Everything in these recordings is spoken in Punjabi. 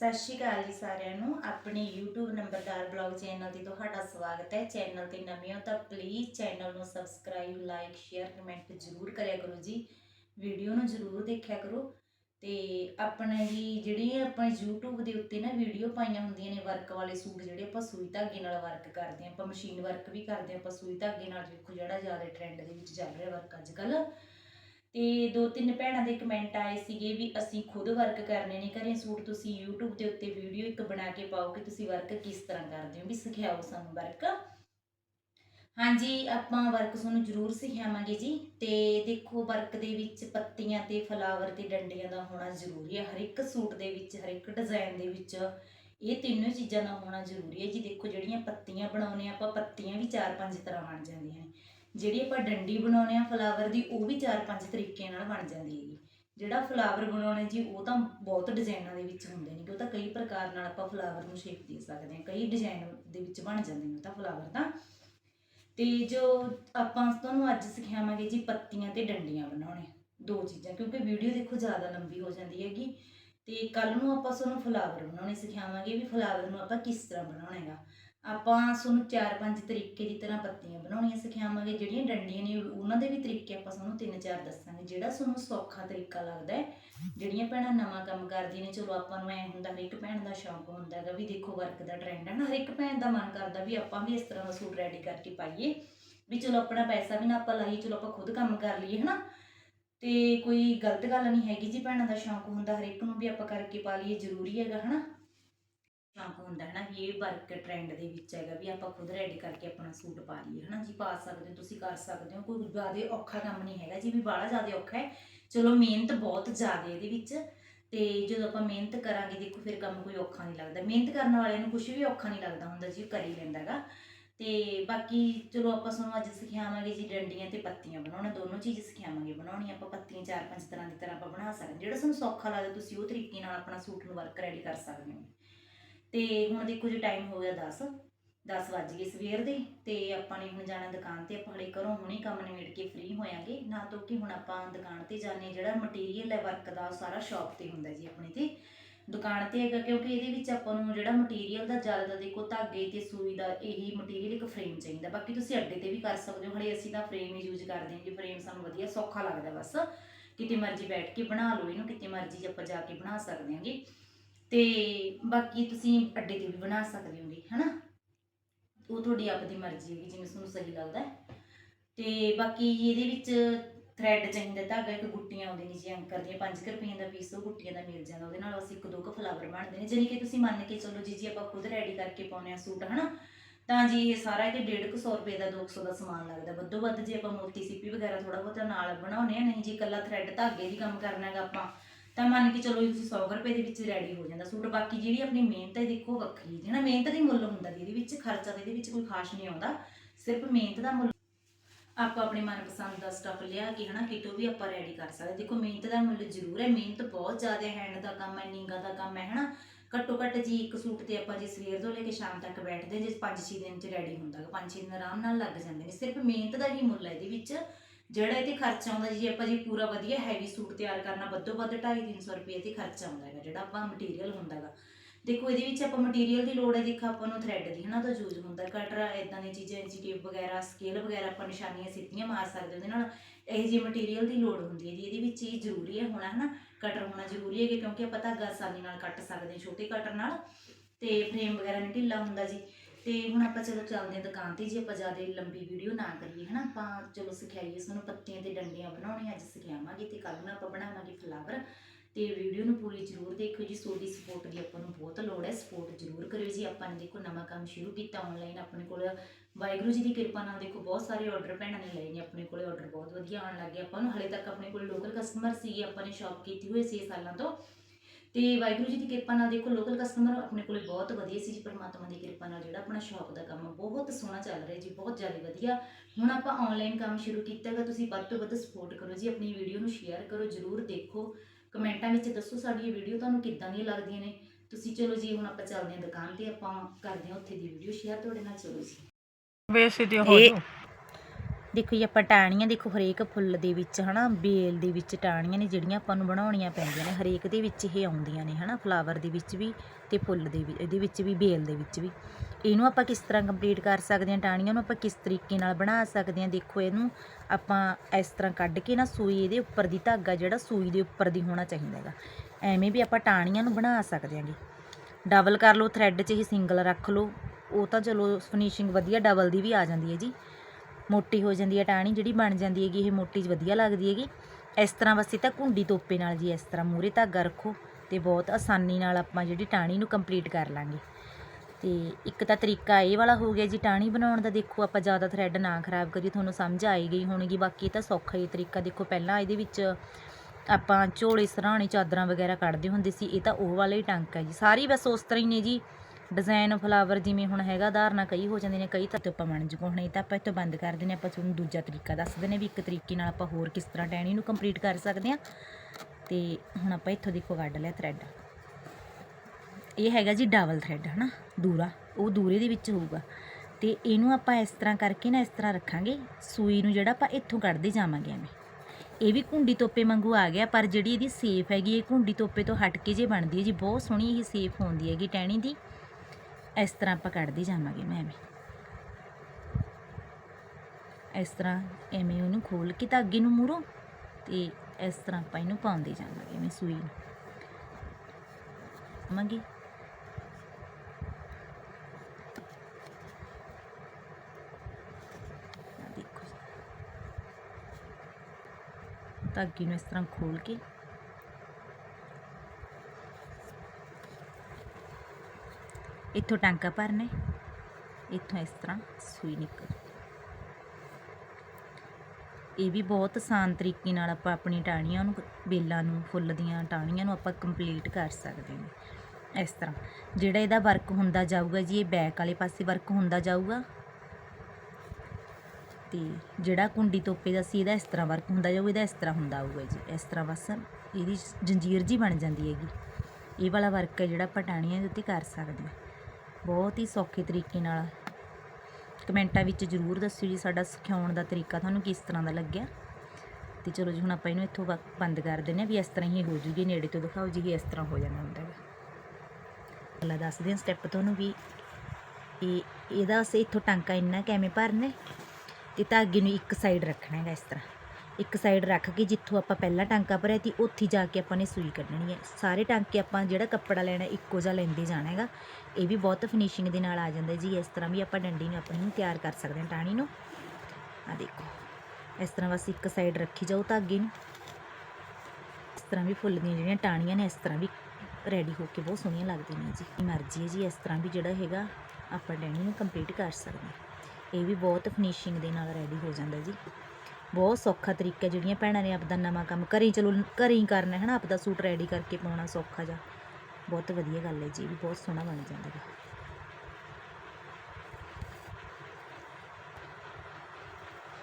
ਸਤਿ ਸ਼੍ਰੀ ਅਕਾਲ ਜੀ ਸਾਰਿਆਂ ਨੂੰ। ਆਪਣੇ YouTube ਨੰਬਰਦਾਰ ਬਲੌਗ ਚੈਨਲ ਤੇ ਤੁਹਾਡਾ ਸਵਾਗਤ ਹੈ। ਚੈਨਲ ਤੇ ਨਵੇਂ ਹੋ ਤਾਂ ਪਲੀਜ਼ ਚੈਨਲ ਨੂੰ ਸਬਸਕ੍ਰਾਈਬ ਲਾਈਕ ਸ਼ੇਅਰ ਕਮੈਂਟ ਜ਼ਰੂਰ ਕਰਿਆ ਕਰੋ ਜੀ। ਵੀਡੀਓ ਨੂੰ ਜ਼ਰੂਰ ਦੇਖਿਆ ਕਰੋ। ਤੇ ਆਪਣੇ ਜੀ ਜਿਹੜੀ ਆਪਾਂ YouTube ਦੇ ਉੱਤੇ ਨਾ ਵੀਡੀਓ ਪਾਈਆਂ ਹੁੰਦੀਆਂ ਨੇ ਵਰਕ ਵਾਲੇ ਸੂਟ ਜਿਹੜੇ ਆਪਾਂ ਸੂਈ ਧਾਗੇ ਨਾਲ ਵਰਕ ਕਰਦੇ ਹਾਂ, ਆਪਾਂ ਮਸ਼ੀਨ ਵਰਕ ਵੀ ਕਰਦੇ ਹਾਂ, ਆਪਾਂ ਸੂਈ ਧਾਗੇ ਨਾਲ ਦੇਖੋ ਜਿਹੜਾ ਜ਼ਿਆਦਾ ਟ੍ਰੈਂਡ ਦੇ ਵਿੱਚ ਚੱਲ ਰਿਹਾ ਵਰਕ ਅੱਜ ਕੱਲ੍ਹ ਤੇ ਦੋ ਤਿੰਨ ਭੈਣਾਂ ਦੇ ਕਮੈਂਟ ਆਏ ਸੀਗੇ ਵੀ ਅਸੀਂ ਖੁਦ ਵਰਕ ਕਰਨੇ ਨੇ ਘਰੇ ਸੂਟ, ਤੁਸੀਂ YouTube ਦੇ ਉੱਤੇ ਵੀਡੀਓ ਇੱਕ ਬਣਾ ਕੇ ਪਾਓ ਕਿ ਤੁਸੀਂ ਵਰਕ ਕਿਸ ਤਰ੍ਹਾਂ ਕਰਦੇ ਹੋ, ਵੀ ਸਿਖਾਓ ਸਾਨੂੰ ਵਰਕ ਹਾਂਜੀ, ਆਪਾਂ ਵਰਕ ਤੁਹਾਨੂੰ ਜ਼ਰੂਰ ਸਿਖਾਵਾਂਗੇ ਜੀ ਤੇ ਦੇਖੋ ਵਰਕ ਦੇ ਵਿੱਚ ਪੱਤੀਆਂ ਤੇ ਫਲਾਵਰ ਤੇ ਡੰਡੀਆਂ ਦਾ ਹੋਣਾ ਜ਼ਰੂਰੀ ਹੈ, ਹਰ ਇੱਕ ਸੂਟ ਦੇ ਵਿੱਚ, ਹਰ ਇੱਕ ਡਿਜ਼ਾਈਨ ਦੇ ਵਿੱਚ ਇਹ ਤਿੰਨੋਂ ਚੀਜ਼ਾਂ ਦਾ ਹੋਣਾ ਜ਼ਰੂਰੀ ਹੈ ਜੀ। ਦੇਖੋ ਜਿਹੜੀਆਂ ਪੱਤੀਆਂ ਬਣਾਉਨੇ ਆ ਆਪਾਂ, ਪੱਤੀਆਂ ਵੀ ਚਾਰ ਪੰਜ ਤਰ੍ਹਾਂ ਬਣ ਜਾਂਦੀਆਂ ਨੇ। ਜਿਹੜੀ ਆਪਾਂ ਡੰਡੀ ਬਣਾਉਨੇ ਆ ਫਲਾਵਰ ਦੀ, ਉਹ ਵੀ ਚਾਰ ਪੰਜ ਤਰੀਕੇ ਨਾਲ ਬਣ ਜਾਂਦੀ ਹੈਗੀ। ਜਿਹੜਾ ਫਲਾਵਰ ਬਣਾਉਣੇ ਜੀ, ਉਹ ਤਾਂ ਬਹੁਤ ਡਿਜ਼ਾਈਨਾਂ ਦੇ ਵਿੱਚ ਹੁੰਦੇ ਨੇ, ਕਿ ਉਹ ਤਾਂ ਕਈ ਪ੍ਰਕਾਰ ਨਾਲ ਆਪਾਂ ਫਲਾਵਰ ਨੂੰ ਸ਼ੇਪ ਦੇ ਸਕਦੇ ਹਾਂ, ਕਈ ਡਿਜ਼ਾਈਨ ਦੇ ਵਿੱਚ ਬਣ ਜਾਂਦੇ ਨੇ ਤਾਂ ਫਲਾਵਰ ਤਾਂ। ਤੇ ਜੋ ਆਪਾਂ ਤੁਹਾਨੂੰ ਅੱਜ ਸਿਖਾਵਾਂਗੇ ਜੀ, ਪੱਤੀਆਂ ਤੇ ਡੰਡੀਆਂ ਬਣਾਉਣੇ ਦੋ ਚੀਜ਼ਾਂ, ਕਿਉਂਕਿ ਵੀਡੀਓ ਦੇਖੋ ਜ਼ਿਆਦਾ ਲੰਬੀ ਹੋ ਜਾਂਦੀ ਹੈਗੀ। ਤੇ ਕੱਲ ਨੂੰ ਆਪਾਂ ਤੁਹਾਨੂੰ ਫਲਾਵਰ ਬਣਾਉਣੇ ਸਿਖਾਵਾਂਗੇ ਵੀ ਫਲਾਵਰ ਨੂੰ ਆਪਾਂ ਕਿਸ ਤਰ੍ਹਾਂ ਬਣਾਉਣਾ ਹੈਗਾ। ਆਪਾਂ ਤੁਹਾਨੂੰ ਚਾਰ ਪੰਜ ਤਰੀਕੇ ਦੀ ਤਰ੍ਹਾਂ ਪੱਤੀਆਂ ਬਣਾਉਣੀਆਂ ਸਿਖਾਵਾਂਗੇ, ਜਿਹੜੀਆਂ ਡੰਡੀਆਂ ਨੇ ਉਹਨਾਂ ਦੇ ਵੀ ਤਰੀਕੇ ਆਪਾਂ ਤੁਹਾਨੂੰ ਤਿੰਨ ਚਾਰ ਦੱਸਾਂਗੇ, ਜਿਹੜਾ ਤੁਹਾਨੂੰ ਸੌਖਾ ਤਰੀਕਾ ਲੱਗਦਾ ਹੈ। ਜਿਹੜੀਆਂ ਭੈਣਾਂ ਨਵਾਂ ਕੰਮ ਕਰਦੀਆਂ ਨੇ, ਚਲੋ ਆਪਾਂ ਨੂੰ ਐ ਹੁੰਦਾ ਹਰ ਇੱਕ ਭੈਣ ਦਾ ਸ਼ੌਂਕ ਹੁੰਦਾ ਹੈਗਾ ਵੀ ਦੇਖੋ ਵਰਕ ਦਾ ਟ੍ਰੈਂਡ ਹੈ ਨਾ ਹਰ ਇੱਕ ਭੈਣ ਦਾ ਮਨ ਕਰਦਾ ਵੀ ਆਪਾਂ ਵੀ ਇਸ ਤਰ੍ਹਾਂ ਦਾ ਸੂਟ ਰੈਡੀ ਕਰਕੇ ਪਾਈਏ, ਵੀ ਚਲੋ ਆਪਣਾ ਪੈਸਾ ਵੀ ਨਾ ਆਪਾਂ ਲਾਈਏ, ਚਲੋ ਆਪਾਂ ਖੁਦ ਕੰਮ ਕਰ ਲਈਏ, ਹਨਾ। ਤੇ ਕੋਈ ਗਲਤ ਗੱਲ ਨਹੀਂ ਹੈਗੀ ਜੀ, ਭੈਣਾਂ ਦਾ ਸ਼ੌਂਕ ਹੁੰਦਾ ਹਰ ਇੱਕ ਨੂੰ ਵੀ ਆਪਾਂ ਕਰਕੇ ਪਾ ਲਈਏ, ਜ਼ਰੂਰੀ ਹੈਗਾ, ਹਨਾ। ਸ਼ੌਂਕ ਹੁੰਦਾ ਹੈ ਨਾ ਵੀ ਇਹ ਵਰਕ ਟ੍ਰੈਂਡ ਦੇ ਵਿੱਚ ਹੈਗਾ ਵੀ ਆਪਾਂ ਖੁਦ ਰੈਡੀ ਕਰਕੇ ਆਪਣਾ ਸੂਟ ਪਾ ਲਈਏ, ਹਨਾ ਜੀ, ਪਾ ਸਕਦੇ ਹੋ, ਤੁਸੀਂ ਕਰ ਸਕਦੇ ਹੋ, ਕੋਈ ਜ਼ਿਆਦਾ ਔਖਾ ਕੰਮ ਨਹੀਂ ਹੈਗਾ, ਜੀ ਵੀ ਬਾਹਲਾ ਜ਼ਿਆਦਾ ਔਖਾ ਹੈ, ਚਲੋ ਮਿਹਨਤ ਬਹੁਤ ਜ਼ਿਆਦਾ ਇਹਦੇ ਵਿੱਚ, ਤੇ ਜਦੋਂ ਆਪਾਂ ਮਿਹਨਤ ਕਰਾਂਗੇ, ਦੇਖੋ ਫਿਰ ਕੰਮ ਕੋਈ ਔਖਾ ਨਹੀਂ ਲੱਗਦਾ, ਮਿਹਨਤ ਕਰਨ ਵਾਲਿਆਂ ਨੂੰ ਕੁਝ ਵੀ ਔਖਾ ਨਹੀਂ ਲੱਗਦਾ ਹੁੰਦਾ ਜੀ ਕਰ ਹੀ ਲੈਂਦਾਗਾ ਤੇ ਬਾਕੀ ਚਲੋ ਆਪਾਂ ਤੁਹਾਨੂੰ ਅੱਜ ਸਿਖਾਵਾਂਗੇ ਜੀ ਡੰਡੀਆਂ ਤੇ ਪੱਤੀਆਂ ਬਣਾਉਣਾ, ਦੋਨੋਂ ਚੀਜ਼ ਸਿਖਾਵਾਂਗੇ, ਬਣਾਉਣੀ ਆਪਾਂ ਪੱਤੀਆਂ ਚਾਰ ਪੰਜ ਤਰ੍ਹਾਂ ਦੀ ਤਰ੍ਹਾਂ ਆਪਾਂ ਬਣਾ ਸਕਦੇ ਹਾਂ। ਜਿਹੜਾ ਤੁਹਾਨੂੰ ਸੌਖਾ ਲੱਗਦਾ ਤੁਸੀਂ ਉਹ ਤਰੀਕੇ ਨਾਲ ਆਪਣਾ ਸੂਟ ਨੂੰ ਵਰਕ ਰੈਡੀ ਕਰ ਸਕਦੇ ਹੋ ਤੇ ਹੁਣ ਦੇਖੋ ਜੀ ਟਾਈਮ ਹੋ ਗਿਆ 10 10 ਵੱਜ ਗਏ ਸਵੇਰ ਦੇ, ਤੇ ਆਪਾਂ ਨੇ ਹੁਣ ਜਾਣਾ ਦੁਕਾਨ ਤੇ, ਆਪਾਂ ਹਲੇ ਘਰੋਂ ਹੁਣੇ ਕੰਮ ਨਿਬੜ ਕੇ ਫ੍ਰੀ ਹੋਇਆਂਗੇ, ਨਾ ਤੋਂ ਕਿ ਹੁਣ ਆਪਾਂ ਦੁਕਾਨ ਤੇ ਜਾਣੇ ਜਿਹੜਾ ਮਟੀਰੀਅਲ ਹੈ ਵਰਕ ਦਾ, ਉਹ ਸਾਰਾ ਸ਼ਾਪ ਤੇ ਹੁੰਦਾ ਜੀ ਆਪਣੇ ਤੇ। ਦੁਕਾਨ ਤੇ ਹੈਗਾ, ਕਿਉਂਕਿ ਇਹਦੇ ਵਿੱਚ ਆਪਾਂ ਨੂੰ ਜਿਹੜਾ ਮਟੀਰੀਅਲ ਦਾ ਜ਼ਿਆਦਾ ਦੇਖੋ ਧਾਗੇ ਤੇ ਸੂਈ ਦਾ, ਇਹੀ ਮਟੀਰੀਅਲ ਇੱਕ ਫਰੇਮ ਚਾਹੀਦਾ। ਬਾਕੀ ਤੁਸੀਂ ਅੱਡੇ ਤੇ ਵੀ ਕਰ ਸਕਦੇ ਹੋ, ਹਲੇ ਅਸੀਂ ਤਾਂ ਫਰੇਮ ਹੀ ਯੂਜ਼ ਕਰਦੇ ਹਾਂ, ਜੀ ਫਰੇਮ ਸਾਨੂੰ ਵਧੀਆ ਸੌਖਾ ਲੱਗਦਾ, ਬਸ। ਕਿਤੇ ਮਰਜ਼ੀ ਬੈਠ ਕੇ ਬਣਾ ਲਓ, ਇਹਨੂੰ ਕਿਤੇ ਮਰਜ਼ੀ ਆਪਾਂ ਜਾ ਕੇ ਬਣਾ ਸਕਦੇ ਹਾਂਗੇ। ਤੇ ਬਾਕੀ ਤੁਸੀਂ ਅੱਡੇ ਤੇ ਵੀ ਬਣਾ ਸਕਦੇ ਹੋਗੇ ਹਨਾ? ਉਹ ਤੁਹਾਡੀ ਆਪਦੀ ਮਰਜ਼ੀ ਹੈਗੀ ਜਿਵੇਂ ਤੁਹਾਨੂੰ ਸਹੀ ਲੱਗਦਾ ਹੈ। ਤੇ ਬਾਕੀ ਇਹਦੇ ਵਿੱਚ ਥ੍ਰੈਡ ਚਾਹੀਦਾ ਧਾਗਾ ਇੱਕ ਗੁੱਟੀਆਂ ਆਉਂਦੀਆਂ ਨੇ ਜੀ ਅੰਕਰ ਦੀਆਂ 5 ਰੁਪਈਆਂ ਦਾ ਪੀਸ ਉਹ ਗੁੱਟੀਆਂ ਦਾ ਮਿਲ ਜਾਂਦਾ, ਉਹਦੇ ਨਾਲ ਅਸੀਂ ਇੱਕ ਦੋ ਕੁ ਫਲਾਵਰ ਬਣਦੇ ਨੇ। ਜਾਣੀ ਕਿ ਤੁਸੀਂ ਮੰਨ ਕੇ ਚਲੋ ਜੀ ਜੀ ਆਪਾਂ ਖੁਦ ਰੈਡੀ ਕਰਕੇ ਪਾਉਨੇ ਆ ਸੂਟ, ਹਨਾ? ਤਾਂ ਜੀ ਇਹ ਸਾਰਾ ਇਹ 150 ਰੁਪਏ ਦਾ 200 ਦਾ ਸਮਾਨ ਲੱਗਦਾ। ਵੱਧੋ ਵੱਧ ਜੇ ਆਪਾਂ ਮੋਤੀ ਸਿੱਪੀ ਵਗੈਰਾ ਥੋੜਾ ਬਹੁਤਾ ਨਾਲ ਬਣਾਉਨੇ ਆ ਨਹੀਂ ਜੀ, ਇਕੱਲਾ ਥ੍ਰੈਡ ਧਾਗੇ ਦੀ ਕੰਮ ਕਰਨਾ ਹੈਗਾ ਆਪਾਂ। ਤਾਂ ਮੰਨ ਕੇ ਚਲੋ ਤੁਸੀਂ 100 ਰੁਪਏ ਦੇ ਵਿੱਚ ਰੈਡੀ ਹੋ ਜਾਂਦਾ ਸੂਟ, ਬਾਕੀ ਜਿਹੜੀ ਆਪਣੀ ਮਿਹਨਤ ਹੈ, ਦੇਖੋ ਵੱਖਰੀ ਹੈ। ਨਾ ਮਿਹਨਤ ਦੀ ਮੁੱਲ ਹੁੰਦਾ ਇਹਦੇ ਵਿੱਚ ਖਰਚਾ ਇਹਦੇ ਵਿੱਚ ਕੋਈ ਖਾਸ ਨਹੀਂ ਆਉਂਦਾ। ਸਿਰਫ ਮਿਹਨਤ ਦਾ ਮੁੱਲ ਆਪਾਂ ਆਪਣੀ ਮਨਪਸੰਦ ਦਾ ਸਟੱਫ ਲਿਆ ਕੇ, ਹਨਾ, ਕਿਤੋਂ ਵੀ ਆਪਾਂ ਰੈਡੀ ਕਰ ਸਕਦੇ ਦੇਖੋ, ਮਿਹਨਤ ਦਾ ਮੁੱਲ ਜ਼ਰੂਰ ਹੈ, ਮਿਹਨਤ ਬਹੁਤ ਜ਼ਿਆਦਾ ਹੈਂਡ ਦਾ ਕੰਮ ਹੈ, ਨੀਂਗਾ ਦਾ ਕੰਮ ਹੈ, ਹਨਾ। ਘੱਟੋ ਘੱਟ ਜੀ ਇੱਕ ਸੂਟ ਤੇ ਆਪਾਂ ਜੇ ਸਵੇਰ ਤੋਂ ਲੈ ਕੇ ਸ਼ਾਮ ਤੱਕ ਬੈਠਦੇ ਜੇ 5-6 ਦਿਨ ਚ ਰੈਡੀ ਹੁੰਦਾ ਗਾ 5-6 ਦਿਨ ਆਰਾਮ ਨਾਲ ਲੱਗ ਜਾਂਦੇ ਨੇ। ਸਿਰਫ ਮਿਹਨਤ ਦਾ ਹੀ ਮੁੱਲ ਹੈ ਇਹਦੇ ਵਿੱਚ। ਜਿਹੜਾ ਇਹਤੇ ਖਰਚਾ ਆਉਂਦਾ ਜੀ ਆਪਾਂ ਜੀ ਪੂਰਾ ਵਧੀਆ ਹੈਵੀ ਸੂਟ ਤਿਆਰ ਕਰਨਾ, ਵੱਧੋ ਵੱਧ 2.5-300 ਰੁਪਏ ਤੇ ਖਰਚਾ ਆਉਂਦਾ ਹੈਗਾ, ਜਿਹੜਾ ਆਪਾਂ ਮਟੀਰੀਅਲ ਹੁੰਦਾ ਦੇਖੋ, ਇਹਦੇ ਵਿੱਚ ਆਪਾਂ ਮਟੀਰੀਅਲ ਦੀ ਲੋੜ ਹੈ, ਦੇਖੋ, ਆਪਾਂ ਨੂੰ ਥ੍ਰੈਡ ਦੀ ਹਨਾ, ਤਾਂ ਯੂਜ਼ ਹੁੰਦਾ ਕਟਰ ਇਦਾਂ ਦੀਆਂ ਚੀਜ਼ਾਂ, ਇੰਚੀ ਵਗੈਰਾ ਸਕੇਲ ਵਗੈਰਾ ਆਪਾਂ ਨਿਸ਼ਾਨੀਆਂ ਸਿੱਧੀਆਂ ਮਾਰ ਸਕਦੇ ਉਹਦੇ ਨਾਲ। ਇਹ ਜਿਹੇ ਮਟੀਰੀਅਲ ਦੀ ਲੋੜ ਹੁੰਦੀ ਹੈ ਜੀ, ਇਹਦੇ ਵਿੱਚ ਇਹ ਜ਼ਰੂਰੀ ਹੈ ਹੋਣਾ, ਹਨਾ ਕਟਰ ਹੋਣਾ ਜ਼ਰੂਰੀ ਹੈ ਕਿ ਕਿਉਂਕਿ ਆਪਾਂ ਧਾਗਾ ਆਸਾਨੀ ਨਾਲ ਕੱਟ ਸਕਦੇ ਹਾਂ, ਛੋਟੇ ਕਟਰ ਨਾਲ। ਤੇ ਫਰੇਮ ਵਗੈਰਾ ਨਹੀਂ ਢਿੱਲਾ ਹੁੰਦਾ ਜੀ। ਤੇ ਹੁਣ ਆਪਾਂ ਚਲੋ ਚੱਲਦੇ ਹਾਂ ਦੁਕਾਨ ਤੇ, ਜੀ ਆਪਾਂ ਜ਼ਿਆਦਾ ਲੰਬੀ ਵੀਡੀਓ ਨਾ ਕਰੀਏ, ਹਨਾ, ਆਪਾਂ ਚਲੋ ਸਿਖਾਈਏ ਸਾਨੂੰ ਪੱਤੀਆਂ ਤੇ ਡੰਡੀਆਂ ਬਣਾਉਣੀਆਂ, ਅੱਜ ਸਿਖਾਵਾਂਗੇ ਤੇ ਕੱਲ ਨੂੰ ਆਪਾਂ ਬਣਾਵਾਂਗੇ ਫਲਾਵਰ ਤੇ ਵੀਡੀਓ ਨੂੰ ਪੂਰੀ ਜ਼ਰੂਰ ਦੇਖਿਓ ਜੀ, ਤੁਹਾਡੀ ਸਪੋਰਟ ਦੀ ਆਪਾਂ ਨੂੰ ਬਹੁਤ ਲੋੜ ਹੈ ਸਪੋਰਟ ਜ਼ਰੂਰ ਕਰਿਓ ਜੀ। ਆਪਾਂ ਨੇ ਦੇਖੋ ਨਵਾਂ ਕੰਮ ਸ਼ੁਰੂ ਕੀਤਾ ਆਨਲਾਈਨ ਆਪਣੇ ਕੋਲ ਵਾਹਿਗੁਰੂ ਜੀ ਦੀ ਕਿਰਪਾ ਨਾਲ ਦੇਖੋ ਬਹੁਤ ਸਾਰੇ ਆਰਡਰ ਭੈਣਾਂ ਨੇ ਲਏ ਨੇ, ਆਪਣੇ ਕੋਲੇ ਆਰਡਰ ਬਹੁਤ ਵਧੀਆ ਆਉਣ ਲੱਗੇ ਆਪਾਂ ਨੂੰ ਹਲੇ ਤੱਕ ਆਪਣੇ ਕੋਲ ਲੋਕਲ ਕਸਟਮਰ ਸੀਗੇ, ਆਪਾਂ ਨੇ ਸ਼ਾਪ ਕੀਤੀ ਹੋਈ 6 ਸਾਲਾਂ ਤੋਂ। ਤੇ ਵਾਹਿਗੁਰੂ ਜੀ ਦੀ ਕਿਰਪਾ ਨਾਲ ਦੇਖੋ ਲੋਕਲ ਕਸਟਮਰ ਆਪਣੇ ਕੋਲੇ ਬਹੁਤ ਵਧੀਆ ਸੀ ਜੀ ਪਰਮਾਤਮਾ ਦੀ ਕਿਰਪਾ ਨਾਲ ਜਿਹੜਾ ਆਪਣਾ ਸ਼ਾਪ ਦਾ ਕੰਮ ਬਹੁਤ ਸੋਹਣਾ ਚੱਲ ਰਿਹਾ ਜੀ ਬਹੁਤ ਜ਼ਿਆਦਾ ਵਧੀਆ। ਹੁਣ ਆਪਾਂ ਆਨਲਾਈਨ ਕੰਮ ਸ਼ੁਰੂ ਕੀਤਾ ਹੈਗਾ ਤੁਸੀਂ ਵੱਧ ਤੋਂ ਵੱਧ ਸਪੋਰਟ ਕਰੋ ਜੀ ਆਪਣੀ ਵੀਡੀਓ ਨੂੰ ਸ਼ੇਅਰ ਕਰੋ ਜਰੂਰ ਦੇਖੋ। ਕਮੈਂਟਾਂ ਵਿੱਚ ਦੱਸੋ ਸਾਡੀ ਇਹ ਵੀਡੀਓ ਤੁਹਾਨੂੰ ਕਿੱਦਾਂ ਦੀਆਂ ਲੱਗਦੀਆਂ ਨੇ। ਤੁਸੀਂ ਚਲੋ ਜੀ ਹੁਣ ਆਪਾਂ ਚੱਲਦੇ ਹਾਂ ਦੁਕਾਨ ਤੇ ਆਪਾਂ ਕਰਦੇ ਹਾਂ ਉੱਥੇ ਦੀ ਵੀਡੀਓ ਸ਼ੇਅਰ ਤੁਹਾਡੇ ਨਾਲ ਚਲੋ ਜੀ। ਬੇਸਿੱਧੀ ਹੋ ਇਹ- ਜਾਓ ਦੇਖੋ ਜੀ, ਆਪਾਂ ਟਾਹਣੀਆਂ ਦੇਖੋ ਹਰੇਕ ਫੁੱਲ ਦੇ ਵਿੱਚ, ਹਨਾ, ਬੇਲ ਦੇ ਵਿੱਚ ਟਾਹਣੀਆਂ ਨੇ ਜਿਹੜੀਆਂ ਆਪਾਂ ਨੂੰ ਬਣਾਉਣੀਆਂ ਪੈਂਦੀਆਂ ਨੇ। ਹਰੇਕ ਦੇ ਵਿੱਚ ਇਹ ਆਉਂਦੀਆਂ ਨੇ, ਹਨਾ, ਫਲਾਵਰ ਦੇ ਵਿੱਚ ਵੀ ਤੇ ਫੁੱਲ ਦੇ ਵੀ, ਇਹਦੇ ਵਿੱਚ ਵੀ, ਬੇਲ ਦੇ ਵਿੱਚ ਵੀ। ਇਹਨੂੰ ਆਪਾਂ ਕਿਸ ਤਰ੍ਹਾਂ ਕੰਪਲੀਟ ਕਰ ਸਕਦੇ ਹਾਂ ਟਾਹਣੀਆਂ ਨੂੰ? ਆਪਾਂ ਕਿਸ ਤਰੀਕੇ ਨਾਲ ਬਣਾ ਸਕਦੇ ਹਾਂ? ਦੇਖੋ, ਇਹਨੂੰ ਆਪਾਂ ਇਸ ਤਰ੍ਹਾਂ ਕੱਢ ਕੇ ਨਾ ਸੂਈ ਇਹਦੇ ਉੱਪਰ ਦੀ ਧਾਗਾ ਜਿਹੜਾ ਸੂਈ ਦੇ ਉੱਪਰ ਦੀ ਹੋਣਾ ਚਾਹੀਦਾ ਹੈਗਾ। ਐਵੇਂ ਵੀ ਆਪਾਂ ਟਾਹਣੀਆਂ ਨੂੰ ਬਣਾ ਸਕਦੇ ਹਾਂਗੇ। ਡਬਲ ਕਰ ਲਓ ਥਰੈਡ 'ਚ ਹੀ ਸਿੰਗਲ ਰੱਖ ਲਓ। ਉਹ ਤਾਂ ਚਲੋ ਫਿਨਿਸ਼ਿੰਗ ਵਧੀਆ ਡਬਲ ਦੀ ਵੀ ਆ ਜਾਂਦੀ ਹੈ ਜੀ। ਮੋਟੀ ਹੋ ਜਾਂਦੀ ਹੈ, ਟਾਹਣੀ ਜਿਹੜੀ ਬਣ ਜਾਂਦੀ ਹੈਗੀ, ਇਹ ਮੋਟੀ 'ਚ ਵਧੀਆ ਲੱਗਦੀ ਹੈਗੀ। ਇਸ ਤਰ੍ਹਾਂ ਬਸ ਇਹ ਤਾਂ ਕੁੰਡੀ ਤੋਪੇ ਨਾਲ ਜੀ, ਇਸ ਤਰ੍ਹਾਂ ਮੂਰੇ ਧਾਗਾ ਰੱਖੋ ਤੇ ਬਹੁਤ ਆਸਾਨੀ ਨਾਲ ਆਪਾਂ ਜਿਹੜੀ ਟਾਹਣੀ ਨੂੰ ਕੰਪਲੀਟ ਕਰ ਲਾਂਗੇ। ਤੇ ਇੱਕ ਤਾਂ ਤਰੀਕਾ ਇਹ ਵਾਲਾ ਹੋ ਗਿਆ ਜੀ, ਟਾਹਣੀ ਬਣਾਉਣ ਦਾ ਦੇਖੋ ਆਪਾਂ ਜ਼ਿਆਦਾ ਥਰੈਡ ਨਾ ਖਰਾਬ ਕਰੀਏ, ਤੁਹਾਨੂੰ ਸਮਝ ਆਈ ਗਈ ਹੋਣਗੀ ਬਾਕੀ ਇਹ ਤਾਂ ਸੌਖਾ ਹੀ ਤਰੀਕਾ। ਦੇਖੋ ਪਹਿਲਾਂ ਇਹਦੇ ਵਿੱਚ ਆਪਾਂ ਝੋਲੇ ਸਰਾਣੇ ਚਾਦਰਾਂ ਵਗੈਰਾ ਕੱਢਦੇ ਹੁੰਦੇ ਸੀ, ਇਹ ਤਾਂ ਉਹ ਵਾਲਾ ਹੀ ਟਾਂਕਾ ਹੈ ਜੀ। ਸਾਰੀ ਬਸ ਉਸ ਤਰ੍ਹਾਂ ਹੀ ਨੇ ਜੀ। ਡਿਜ਼ਾਈਨ ਫਲਾਵਰ ਜਿਵੇਂ ਹੁਣ ਹੈਗਾ, ਧਾਰਨਾ ਕਈ ਹੋ ਜਾਂਦੇ ਨੇ, ਕਈ ਤਾਂ ਆਪਾਂ ਬਣ ਜੂਗਾ ਹੁਣ ਤਾਂ ਆਪਾਂ ਇੱਥੋਂ ਬੰਦ ਕਰ ਦਿੰਦੇ ਹਾਂ, ਆਪਾਂ ਤੁਹਾਨੂੰ ਦੂਜਾ ਤਰੀਕਾ ਦੱਸਦੇ ਨੇ ਵੀ ਇੱਕ ਤਰੀਕੇ ਨਾਲ ਆਪਾਂ ਹੋਰ ਕਿਸ ਤਰ੍ਹਾਂ ਟਹਿਣੀ ਨੂੰ ਕੰਪਲੀਟ ਕਰ ਸਕਦੇ ਹਾਂ। ਤੇ ਹੁਣ ਆਪਾਂ ਇੱਥੋਂ ਦੇਖੋ ਕੱਢ ਲਿਆ ਥਰੈਡ ਇਹ ਹੈਗਾ ਜੀ ਡਬਲ ਥਰੈਡ ਹਨਾ? ਦੂਰਾ, ਉਹ ਦੂਰੇ ਦੇ ਵਿੱਚ ਹੋਊਗਾ। ਤੇ ਇਹਨੂੰ ਆਪਾਂ ਇਸ ਤਰ੍ਹਾਂ ਕਰਕੇ ਨਾ, ਇਸ ਤਰ੍ਹਾਂ ਰੱਖਾਂਗੇ, ਸੂਈ ਨੂੰ ਜਿਹੜਾ ਆਪਾਂ ਇੱਥੋਂ ਕੱਢਦੇ ਜਾਵਾਂਗੇ ਐਵੇਂ। ਇਹ ਵੀ ਕੁੰਡੀ ਤੋਪੇ ਵਾਂਗੂ ਆ ਗਿਆ, ਪਰ ਜਿਹੜੀ ਇਹਦੀ ਸੇਫ ਹੈਗੀ, ਇਹ ਕੁੰਡੀ ਤੋਪੇ ਤੋਂ ਹਟ ਕੇ ਜੇ ਬਣਦੀ ਹੈ ਜੀ, ਬਹੁਤ ਸੋਹਣੀ ਇਹ ਸੇਫ ਹੁੰਦੀ ਹੈਗੀ ਟਹਿਣੀ ਦੀ। ਇਸ ਤਰ੍ਹਾਂ ਆਪਾਂ ਕੱਢਦੇ ਜਾਵਾਂਗੇ ਮੈਂ ਐਵੇਂ। ਇਸ ਤਰ੍ਹਾਂ ਐਵੇਂ ਉਹਨੂੰ ਖੋਲ ਕੇ ਧਾਗੇ ਨੂੰ ਮੂਰੋ ਤੇ ਇਸ ਤਰ੍ਹਾਂ ਆਪਾਂ ਇਹਨੂੰ ਪਾਉਂਦੇ ਜਾਵਾਂਗੇ ਐਵੇਂ ਸੂਈ ਨੂੰ। ਮੰਗੀ ਦੇਖੋ ਜੀ। ਧਾਗੇ ਨੂੰ ਇਸ ਤਰ੍ਹਾਂ ਖੋਲ ਕੇ ਇੱਥੋਂ ਟਾਂਕਾ ਭਰਨਾ ਇੱਥੋਂ ਇਸ ਤਰ੍ਹਾਂ ਸੂਈ ਨਿਕਲ। ਇਹ ਵੀ ਬਹੁਤ ਆਸਾਨ ਤਰੀਕੇ ਨਾਲ ਆਪਾਂ ਆਪਣੀ ਟਾਹਣੀਆਂ ਨੂੰ, ਬੇਲਾਂ ਨੂੰ, ਫੁੱਲ ਦੀਆਂ ਟਾਹਣੀਆਂ ਨੂੰ ਆਪਾਂ ਕੰਪਲੀਟ ਕਰ ਸਕਦੇ ਹਾਂ। ਇਸ ਤਰ੍ਹਾਂ ਜਿਹੜਾ ਇਹਦਾ ਵਰਕ ਹੁੰਦਾ ਜਾਊਗਾ ਜੀ, ਇਹ ਬੈਕ ਵਾਲੇ ਪਾਸੇ ਵਰਕ ਹੁੰਦਾ ਜਾਊਗਾ। ਤੇ ਜਿਹੜਾ ਕੁੰਡੀ ਤੋਪੇ ਦਾ ਸੀ, ਇਹਦਾ ਇਸ ਤਰ੍ਹਾਂ ਵਰਕ ਹੁੰਦਾ ਜਾਊਗਾ, ਇਹਦਾ ਇਸ ਤਰ੍ਹਾਂ ਹੁੰਦਾ ਆਊਗਾ ਜੀ। ਇਸ ਤਰ੍ਹਾਂ ਬਸ ਇਹਦੀ ਜੰਜੀਰ ਜੀ ਬਣ ਜਾਂਦੀ ਹੈਗੀ। ਇਹ ਵਾਲਾ ਵਰਕ ਹੈ ਜਿਹੜਾ ਆਪਾਂ ਟਾਹਣੀਆਂ ਦੇ ਉੱਤੇ ਕਰ ਸਕਦੇ ਹਾਂ। ਬਹੁਤ ਹੀ ਸੌਖੇ ਤਰੀਕੇ ਨਾਲ। ਕਮੈਂਟਾਂ ਵਿੱਚ ਜ਼ਰੂਰ ਦੱਸਿਓ ਜੀ ਸਾਡਾ ਸਿਖਾਉਣ ਦਾ ਤਰੀਕਾ ਤੁਹਾਨੂੰ ਕਿਸ ਤਰ੍ਹਾਂ ਦਾ ਲੱਗਿਆ। ਤੇ ਚਲੋ ਜੀ ਹੁਣ ਆਪਾਂ ਇਹਨੂੰ ਇੱਥੋਂ ਬ- ਬੰਦ ਕਰ ਦਿੰਦੇ ਹਾਂ ਵੀ ਇਸ ਤਰ੍ਹਾਂ ਹੀ ਹੋ ਜੂਗੀ, ਨੇੜੇ ਤੋਂ ਦਿਖਾਓ ਜੀ ਇਹ ਇਸ ਤਰ੍ਹਾਂ ਹੋ ਜਾਣਾ ਹੁੰਦਾ ਹੈ ਅਗਲਾ ਦੱਸਦੇ ਹਾਂ ਸਟੈਪ ਤੁਹਾਨੂੰ ਵੀ ਇਹ, ਇਹਦਾ ਅਸੀਂ ਇੱਥੋਂ ਟਾਂਕਾ ਇੰਨਾ ਕਿਵੇਂ ਭਰਨਾ ਹੈ, ਤੇ ਧਾਗੇ ਨੂੰ ਇੱਕ ਸਾਈਡ ਰੱਖਣਾ ਹੈਗਾ ਇਸ ਤਰ੍ਹਾਂ। ਇੱਕ ਸਾਈਡ ਰੱਖ ਕੇ ਜਿੱਥੋਂ ਆਪਾਂ ਪਹਿਲਾਂ ਟਾਂਕਾ ਭਰਿਆ ਤੀ ਉੱਥੇ ਜਾ ਕੇ ਆਪਾਂ ਨੇ ਸੂਈ ਕੱਢਣੀ ਹੈ। ਸਾਰੇ ਟਾਂਕੇ ਆਪਾਂ ਜਿਹੜਾ ਕੱਪੜਾ ਲੈਣਾ ਇੱਕੋ ਜਿਹਾ ਲੈਂਦੇ ਜਾਣਾ ਹੈਗਾ। ਇਹ ਵੀ ਬਹੁਤ ਫਿਨਿਸ਼ਿੰਗ ਦੇ ਨਾਲ ਆ ਜਾਂਦਾ ਜੀ। ਇਸ ਤਰ੍ਹਾਂ ਵੀ ਆਪਾਂ ਡੰਡੀ ਨੂੰ ਆਪਣੀ ਨੂੰ ਤਿਆਰ ਕਰ ਸਕਦੇ ਹਾਂ ਟਾਣੀ ਨੂੰ। ਆ ਦੇਖੋ, ਇਸ ਤਰ੍ਹਾਂ ਬਸ ਇੱਕ ਸਾਈਡ ਰੱਖੀ ਜਾਓ ਧਾਗੇ ਨੂੰ। ਇਸ ਤਰ੍ਹਾਂ ਵੀ ਫੁੱਲ ਦੀਆਂ ਜਿਹੜੀਆਂ ਟਾਣੀਆਂ ਨੇ, ਇਸ ਤਰ੍ਹਾਂ ਵੀ ਰੈਡੀ ਹੋ ਕੇ ਬਹੁਤ ਸੋਹਣੀਆਂ ਲੱਗਦੀਆਂ ਨੇ ਜੀ। ਮਰਜ਼ੀ ਹੈ ਜੀ, ਇਸ ਤਰ੍ਹਾਂ ਵੀ ਜਿਹੜਾ ਹੈਗਾ, ਆਪਾਂ ਡੈਣੀ ਨੂੰ ਕੰਪਲੀਟ ਕਰ ਸਕਦੇ ਹਾਂ। ਇਹ ਵੀ ਬਹੁਤ ਫਿਨਿਸ਼ਿੰਗ ਦੇ ਨਾਲ ਰੈਡੀ ਹੋ ਜਾਂਦਾ ਜੀ। ਬਹੁਤ ਸੌਖਾ ਤਰੀਕਾ ਜਿਹੜੀਆਂ ਭੈਣਾਂ ਨੇ ਆਪਦਾ ਨਵਾਂ ਕੰਮ ਘਰੇ ਹੀ ਚਲੋ, ਘਰੇ ਹੀ ਕਰਨਾ ਹੈ ਨਾ, ਆਪਦਾ ਸੂਟ ਰੈਡੀ ਕਰਕੇ ਪਾਉਣਾ ਸੌਖਾ ਜਾ ਬਹੁਤ ਵਧੀਆ ਗੱਲ ਹੈ ਜੀ, ਇਹ ਵੀ ਬਹੁਤ ਸੋਹਣਾ ਬਣ ਜਾਂਦਾ ਹੈ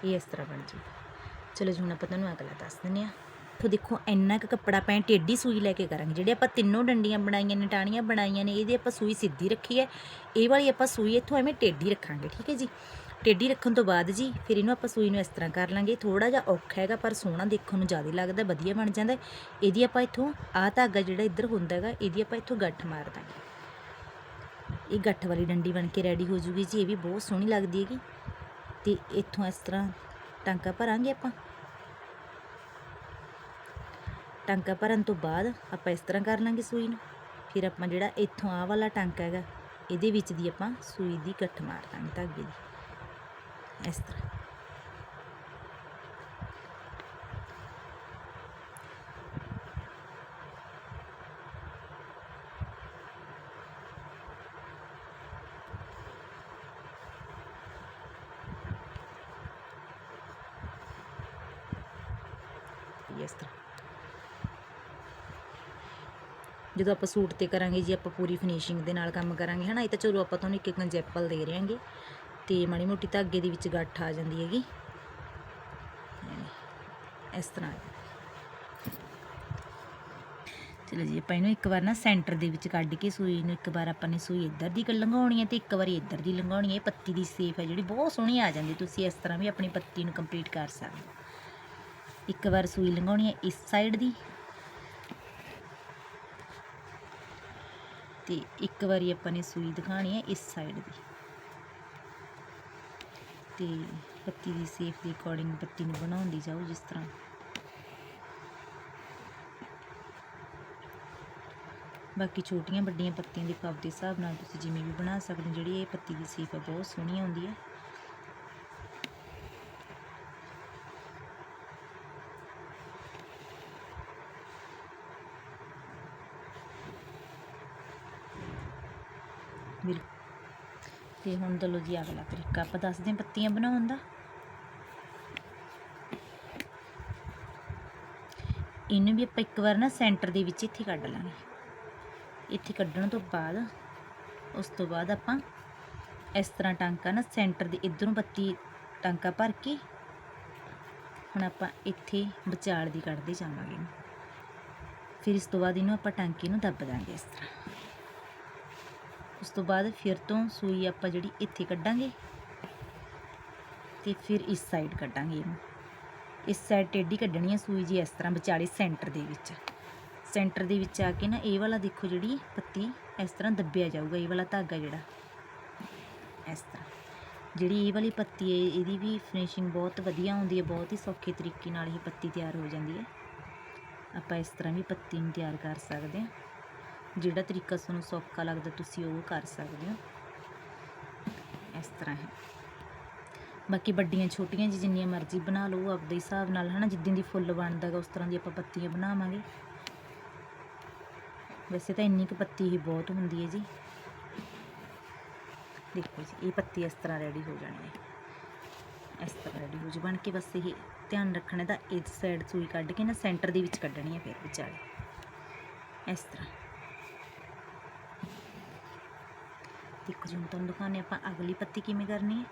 ਇਹ ਇਸ ਤਰ੍ਹਾਂ ਬਣ ਜੂ ਚਲੋ ਜੀ, ਹੁਣ ਆਪਾਂ ਤੁਹਾਨੂੰ ਅਗਲਾ ਦੱਸ ਦਿੰਦੇ ਆ ਤੋ ਦੇਖੋ, ਇੰਨਾ ਕੁ ਕੱਪੜਾ ਆਪਾਂ ਟੇਢੀ ਸੂਈ ਲੈ ਕੇ ਕਰਾਂਗੇ, ਜਿਹੜੇ ਆਪਾਂ ਤਿੰਨੋਂ ਡੰਡੀਆਂ ਬਣਾਈਆਂ ਨੇ ਟਾਣੀਆਂ ਬਣਾਈਆਂ ਨੇ, ਇਹਦੀ ਆਪਾਂ ਸੂਈ ਸਿੱਧੀ ਰੱਖੀ ਹੈ। ਇਹ ਵਾਲੀ ਆਪਾਂ ਸੂਈ ਇੱਥੋਂ ਐਵੇਂ ਟੇਢੀ ਰੱਖਾਂਗੇ, ਠੀਕ ਹੈ ਜੀ। ਟੇਢੀ ਰੱਖਣ ਤੋਂ ਬਾਅਦ ਜੀ, ਫਿਰ ਇਹਨੂੰ ਆਪਾਂ ਸੂਈ ਨੂੰ ਇਸ ਤਰ੍ਹਾਂ ਕਰ ਲਾਂਗੇ। ਥੋੜਾ ਜਿਹਾ ਔਖਾ ਹੈਗਾ, ਪਰ ਸੋਹਣਾ ਦੇਖਣ ਨੂੰ ਜ਼ਿਆਦਾ ਲੱਗਦਾ, ਵਧੀਆ ਬਣ ਜਾਂਦਾ। ਇਹਦੀ ਆਪਾਂ ਇੱਥੋਂ, ਆਹ ਧਾਗਾ ਜਿਹੜਾ ਇੱਧਰ ਹੁੰਦਾ ਹੈਗਾ, ਇਹਦੀ ਆਪਾਂ ਇੱਥੋਂ ਗੱਠ ਮਾਰ ਦਾਂਗੇ। ਇਹ ਗੱਠ ਵਾਲੀ ਡੰਡੀ ਬਣ ਕੇ ਰੈਡੀ ਹੋ ਜੂਗੀ ਜੀ, ਇਹ ਵੀ ਬਹੁਤ ਸੋਹਣੀ ਲੱਗਦੀ ਹੈਗੀ। ਤੇ ਇੱਥੋਂ ਇਸ ਤਰ੍ਹਾਂ ਟਾਂਕਾ ਭਰਾਂਗੇ ਆਪਾਂ। ਟਾਂਕਾ ਭਰਨ ਤੋਂ ਬਾਅਦ ਆਪਾਂ ਇਸ ਤਰ੍ਹਾਂ ਕਰ ਲਾਂਗੇ ਸੂਈ ਨੂੰ। ਫਿਰ ਆਪਾਂ ਜਿਹੜਾ ਇੱਥੋਂ ਆਹ ਵਾਲਾ ਟਾਂਕਾ ਹੈਗਾ, ਇਹਦੇ ਵਿੱਚ ਦੀ ਆਪਾਂ ਸੂਈ ਦੀ ਗੱਠ ਮਾਰ ਦਾਂਗੇ ਧਾਗੇ ਦੀ। ਇਸ ਤਰ੍ਹਾਂ ਇਸ ਤਰ੍ਹਾਂ ਜਦੋਂ ਆਪਾਂ ਸੂਟ ਤੇ ਕਰਾਂਗੇ ਜੀ, ਆਪਾਂ ਪੂਰੀ ਫਿਨਿਸ਼ਿੰਗ ਦੇ ਨਾਲ ਕੰਮ ਕਰਾਂਗੇ, ਹਨਾ? ਇਹ ਤਾਂ ਚਲੋ ਆਪਾਂ ਤੁਹਾਨੂੰ ਇੱਕ ਇੱਕ ਐਗਜ਼ਾਮਪਲ ਦੇ ਰਹੇ ਹਾਂਗੇ। ਤੇ ਮਾੜੀ ਮੋਟੀ ਧਾਗੇ ਦੇ ਵਿੱਚ ਗੱਠ ਆ ਜਾਂਦੀ ਹੈਗੀ। ਇਸ ਤਰ੍ਹਾਂ। ਚਲੋ ਜੀ, ਆਪਾਂ ਇਹਨੂੰ ਇੱਕ ਵਾਰ ਨਾ ਸੈਂਟਰ ਦੇ ਵਿੱਚ ਕੱਢ ਕੇ ਸੂਈ ਨੂੰ ਇੱਕ ਵਾਰ ਆਪਾਂ ਨੇ ਸੂਈ ਇੱਧਰ ਦੀ ਲੰਘਾਉਣੀ ਹੈ ਤੇ ਇੱਕ ਵਾਰੀ ਇੱਧਰ ਦੀ ਲੰਘਾਉਣੀ ਹੈ। ਪੱਤੀ ਦੀ ਸੇਫ ਹੈ, ਜਿਹੜੀ ਬਹੁਤ ਸੋਹਣੀ ਆ ਜਾਂਦੀ ਤੁਸੀਂ ਇਸ ਤਰ੍ਹਾਂ ਵੀ ਆਪਣੀ ਪੱਤੀ ਨੂੰ ਕੰਪਲੀਟ ਕਰ ਸਕਦੇ ਹੋ। ਇੱਕ ਵਾਰ ਸੂਈ ਲੰਘਾਉਣੀ ਹੈ ਇਸ ਸਾਈਡ ਦੀ। ਤੇ ਇੱਕ ਵਾਰੀ ਆਪਾਂ ਨੇ ਸੂਈ ਦਿਖਾਣੀ ਹੈ ਇਸ ਸਾਈਡ ਦੀ। ਤੇ ਪੱਤੀ ਦੀ ਸੇਫ ਦੇ ਅਕੋਰਡਿੰਗ ਪੱਤੀ ਨੂੰ ਬਣਾਉਂਦੀ ਜਾਓ ਜਿਸ ਤਰ੍ਹਾਂ। ਬਾਕੀ ਛੋਟੀਆਂ ਵੱਡੀਆਂ ਪੱਤੀਆਂ ਦੇ ਕੱਪ ਦੇ ਹਿਸਾਬ ਨਾਲ ਤੁਸੀਂ ਜਿਵੇਂ ਵੀ ਬਣਾ ਸਕਦੇ ਹੋ, ਜਿਹੜੀ ਇਹ ਪੱਤੀ ਦੀ ਸੇਫ ਹੈ ਬਹੁਤ ਸੋਹਣੀ ਆਉਂਦੀ ਹੈ ਬਿਲਕੁਲ। ਤੇ ਹੁਣ ਦਲੋ ਜੀ ਅਗਲਾ ਤਰੀਕਾ ਆਪਾਂ ਦੱਸਦੇ ਹਾਂ ਪੱਤੀਆਂ ਬਣਾਉਣ ਦਾ। ਇਹਨੂੰ ਵੀ ਆਪਾਂ ਇੱਕ ਵਾਰ ਨਾ ਸੈਂਟਰ ਦੇ ਵਿੱਚ ਇੱਥੇ ਕੱਢ ਲਾਂਗੇ। ਇੱਥੇ ਕੱਢਣ ਤੋਂ ਬਾਅਦ ਉਸ ਤੋਂ ਬਾਅਦ ਆਪਾਂ ਇਸ ਤਰ੍ਹਾਂ ਟਾਂਕਾ ਨਾ ਸੈਂਟਰ ਦੇ ਇਧਰੋਂ ਬੱਤੀ ਟਾਂਕਾ ਭਰ ਕੇ ਹੁਣ ਆਪਾਂ ਇੱਥੇ ਵਿਚਾਲ ਦੀ ਕੱਢਦੇ ਜਾਵਾਂਗੇ। ਇਹਨੂੰ। ਫਿਰ ਇਸ ਤੋਂ ਬਾਅਦ ਇਹਨੂੰ ਆਪਾਂ ਟਾਂਕੇ ਨੂੰ ਦੱਬ ਦਾਂਗੇ ਇਸ ਤਰ੍ਹਾਂ। ਉਸ ਤੋਂ ਬਾਅਦ ਫਿਰ ਤੋਂ ਸੂਈ ਆਪਾਂ ਜਿਹੜੀ ਇੱਥੇ ਕੱਢਾਂਗੇ ਤੇ ਫਿਰ ਇਸ ਸਾਈਡ ਕੱਢਾਂਗੇ ਇਹਨੂੰ। ਇਸ ਸਾਈਡ ਟੇਢੀ ਕੱਢਣੀ ਹੈ ਸੂਈ ਜੀ ਇਸ ਤਰ੍ਹਾਂ ਵਿਚਾਲੇ ਸੈਂਟਰ ਦੇ ਵਿੱਚ। ਸੈਂਟਰ ਦੇ ਵਿੱਚ ਆ ਕੇ ਨਾ ਇਹ ਵਾਲਾ ਦੇਖੋ ਜਿਹੜੀ ਪੱਤੀ ਇਸ ਤਰ੍ਹਾਂ ਦੱਬਿਆ ਜਾਊਗਾ, ਇਹ ਵਾਲਾ ਧਾਗਾ ਜਿਹੜਾ। ਇਸ ਤਰ੍ਹਾਂ। ਜਿਹੜੀ ਇਹ ਵਾਲੀ ਪੱਤੀ ਹੈ, ਇਹਦੀ ਵੀ ਫਿਨਿਸ਼ਿੰਗ ਬਹੁਤ ਵਧੀਆ ਹੁੰਦੀ ਹੈ, ਬਹੁਤ ਹੀ ਸੌਖੇ ਤਰੀਕੇ ਨਾਲ ਇਹ ਪੱਤੀ ਤਿਆਰ ਹੋ ਜਾਂਦੀ ਹੈ। ਆਪਾਂ ਇਸ ਤਰ੍ਹਾਂ ਵੀ ਪੱਤੀ ਨੂੰ ਤਿਆਰ ਕਰ ਸਕਦੇ ਹਾਂ। ਜਿਹੜਾ ਤਰੀਕਾ ਤੁਹਾਨੂੰ ਸੌਖਾ ਲੱਗਦਾ ਤੁਸੀਂ ਉਹ ਕਰ ਸਕਦੇ ਹੋ। ਇਸ ਤਰ੍ਹਾਂ ਹੈ। ਬਾਕੀ ਵੱਡੀਆਂ ਛੋਟੀਆਂ ਜੀ ਜਿੰਨੀਆਂ ਮਰਜ਼ੀ ਬਣਾ ਲਓ ਆਪਦੇ ਹਿਸਾਬ ਨਾਲ, ਹਨਾ, ਜਿੱਦਾਂ ਦੀ ਫੁੱਲ ਬਣਦਾ ਗਾ, ਉਸ ਤਰ੍ਹਾਂ ਦੀ ਆਪਾਂ ਪੱਤੀਆਂ ਬਣਾਵਾਂਗੇ। ਵੈਸੇ ਤਾਂ ਇੰਨੀ ਕੁ ਪੱਤੀ ਹੀ ਬਹੁਤ ਹੁੰਦੀ ਹੈ ਜੀ। ਦੇਖੋ ਜੀ, ਇਹ ਪੱਤੀ ਇਸ ਤਰ੍ਹਾਂ ਰੈਡੀ ਹੋ ਜਾਣੀ ਹੈ। ਇਸ ਤਰ੍ਹਾਂ ਰੈਡੀ ਹੋ ਜੀ। ਬਣ ਕੇ ਬਸ ਇਹ ਧਿਆਨ ਰੱਖਣਾ ਦਾ ਇਸ ਸਾਈਡ ਸੂਈ ਕੱਢ ਕੇ ਨਾ ਸੈਂਟਰ ਦੇ ਵਿੱਚ ਕੱਢਣੀ ਹੈ ਫਿਰ ਵਿਚਾਲੇ। ਇਸ ਤਰ੍ਹਾਂ। ਦੇਖੋ ਜੀ ਤੁਹਾਨੂੰ ਦਿਖਾਉਂਦੇ ਆਪਾਂ ਅਗਲੀ ਪੱਤੀ ਕਿਵੇਂ ਕਰਨੀ ਹੈ।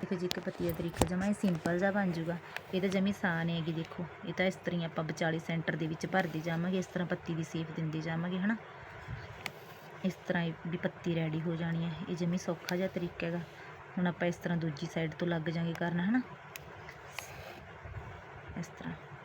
ਦੇਖੋ ਜੀ, ਇੱਕ ਪੱਤੀ ਦਾ ਤਰੀਕਾ ਜਮਾ ਇਹ ਸਿੰਪਲ ਜਿਹਾ ਬਣ ਜੂਗਾ ਇਹ ਤਾਂ ਜਮੀ ਆਸਾਨ ਹੈਗੀ ਦੇਖੋ। ਇਹ ਤਾਂ ਇਸ ਤਰ੍ਹਾਂ ਹੀ ਆਪਾਂ ਵਿਚਾਲੇ ਸੈਂਟਰ ਦੇ ਵਿੱਚ ਭਰਦੇ ਜਾਵਾਂਗੇ, ਇਸ ਤਰ੍ਹਾਂ ਪੱਤੀ ਦੀ ਸੇਪ ਦਿੰਦੇ ਜਾਵਾਂਗੇ, ਹਨਾ? ਇਸ ਤਰ੍ਹਾਂ ਇਹ ਵੀ ਪੱਤੀ ਰੈਡੀ ਹੋ ਜਾਣੀ ਹੈ। ਇਹ ਜਮੀ ਸੌਖਾ ਜਿਹਾ ਤਰੀਕਾ ਹੈਗਾ। ਹੁਣ ਆਪਾਂ ਇਸ ਤਰ੍ਹਾਂ ਦੂਜੀ ਸਾਈਡ ਤੋਂ ਲੱਗ ਜਾਾਂਗੇ ਕਰਨਾ, ਹਨਾ? ਇਸ ਤਰ੍ਹਾਂ।